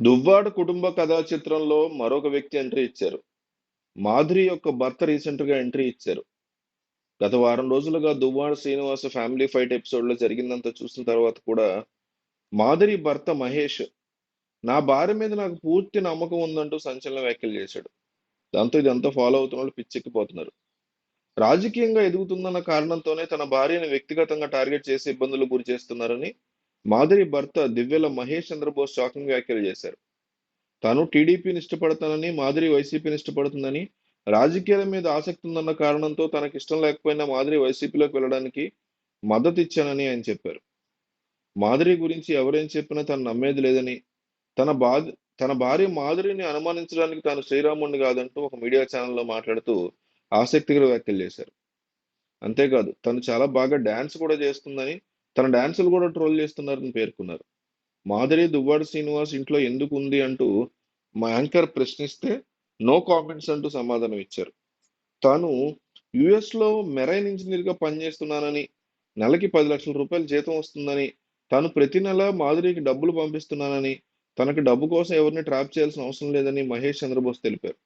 దువ్వాడ కుటుంబ కథా చిత్రంలో మరొక వ్యక్తి ఎంట్రీ ఇచ్చారు. మాధురి యొక్క భర్త రీసెంట్‌గా ఎంట్రీ ఇచ్చారు. గత వారం రోజులుగా దువ్వాడ శ్రీనివాస ఫ్యామిలీ ఫైట్ ఎపిసోడ్‌లో జరిగిందంతా చూసిన తర్వాత కూడా మాధురి భర్త మహేష్ నా భార్య మీద నాకు పూర్తి నమ్మకం ఉందంటూ సంచలన వ్యాఖ్యలు చేశాడు. దాంతో ఇదంతా ఫాలో అవుతున్నోళ్ళు పిచ్చెక్కిపోతున్నారు. రాజకీయంగా ఎదుగుతుందన్న కారణంతోనే తన భార్యను వ్యక్తిగతంగా టార్గెట్ చేసి ఇబ్బందులకు గురి చేస్తున్నారని మాధురి భర్త దివ్యల మహేష్ చంద్రబోస్ షాకింగ్ వ్యాఖ్యలు చేశారు. తాను టీడీపీని ఇష్టపడతానని, మాధురి వైసీపీని ఇష్టపడుతుందని, రాజకీయాల మీద ఆసక్తి ఉందన్న కారణంతో తనకిష్టం లేకపోయినా మాధురి వైసీపీలోకి వెళ్ళడానికి మద్దతు ఇచ్చానని ఆయన చెప్పారు. మాధురి గురించి ఎవరేం చెప్పినా తను నమ్మేది లేదని, తన బాధ తన భార్య మాధురిని అనుమానించడానికి తాను శ్రీరాముడిని కాదంటూ ఒక మీడియా ఛానల్లో మాట్లాడుతూ ఆసక్తికర వ్యాఖ్యలు చేశారు. అంతేకాదు తను చాలా బాగా డాన్స్ కూడా చేస్తుందని, తన డాన్సులు కూడా ట్రోల్ చేస్తున్నారని పేర్కొన్నారు. మాధురి దువ్వాడ శ్రీనివాస్ ఇంట్లో ఎందుకు ఉంది అంటూ మా యాంకర్ ప్రశ్నిస్తే నో కామెంట్స్ అంటూ సమాధానం ఇచ్చారు. తాను యూఎస్‌లో మెరైన్ ఇంజనీర్గా పనిచేస్తున్నానని, నెలకి పది లక్షల రూపాయలు జీతం వస్తుందని, తాను ప్రతి నెల మాధురికి డబ్బులు పంపిస్తున్నానని, తనకు డబ్బు కోసం ఎవరిని ట్రాప్ చేయాల్సిన అవసరం లేదని మహేష్ చంద్రబోస్ తెలిపారు.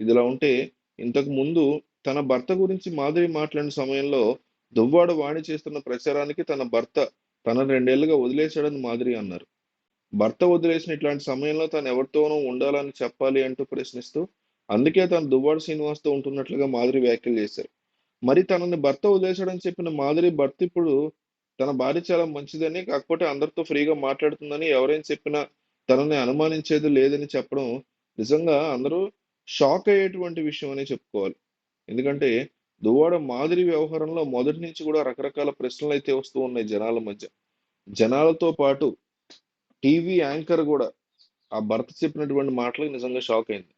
ఇదిలా ఉంటే ఇంతకు ముందు తన భర్త గురించి మాధురి మాట్లాడిన సమయంలో దువ్వాడ వాణి చేస్తున్న ప్రచారానికి తన భర్త తన రెండేళ్ళుగా వదిలేశాడని మాదిరి అన్నారు. భర్త వదిలేసిన ఇట్లాంటి సమయంలో తాను ఎవరితోనూ ఉండాలని చెప్పాలి అంటూ ప్రశ్నిస్తూ అందుకే తాను దువ్వాడ శ్రీనివాస్‌తో ఉంటున్నట్లుగా మాదిరి వ్యాఖ్యలు చేశారు. మరి తనని భర్త వదిలేశాడని చెప్పిన మాదిరి భర్త ఇప్పుడు తన భార్య చాలా మంచిదని, కాకపోతే అందరితో ఫ్రీగా మాట్లాడుతుందని, ఎవరైనా చెప్పినా తనని అనుమానించేది లేదని చెప్పడం నిజంగా అందరూ షాక్ అయ్యేటువంటి విషయం అనే చెప్పుకోవాలి. ఎందుకంటే దువ్వాడ మాదిరి వ్యవహారంలో మొదటి నుంచి కూడా రకరకాల ప్రశ్నలు అయితే వస్తూ ఉన్నాయి జనాల మధ్య. జనాలతో పాటు టీవీ యాంకర్ కూడా ఆ భర్త చెప్పినటువంటి మాటలకు నిజంగా షాక్ అయింది.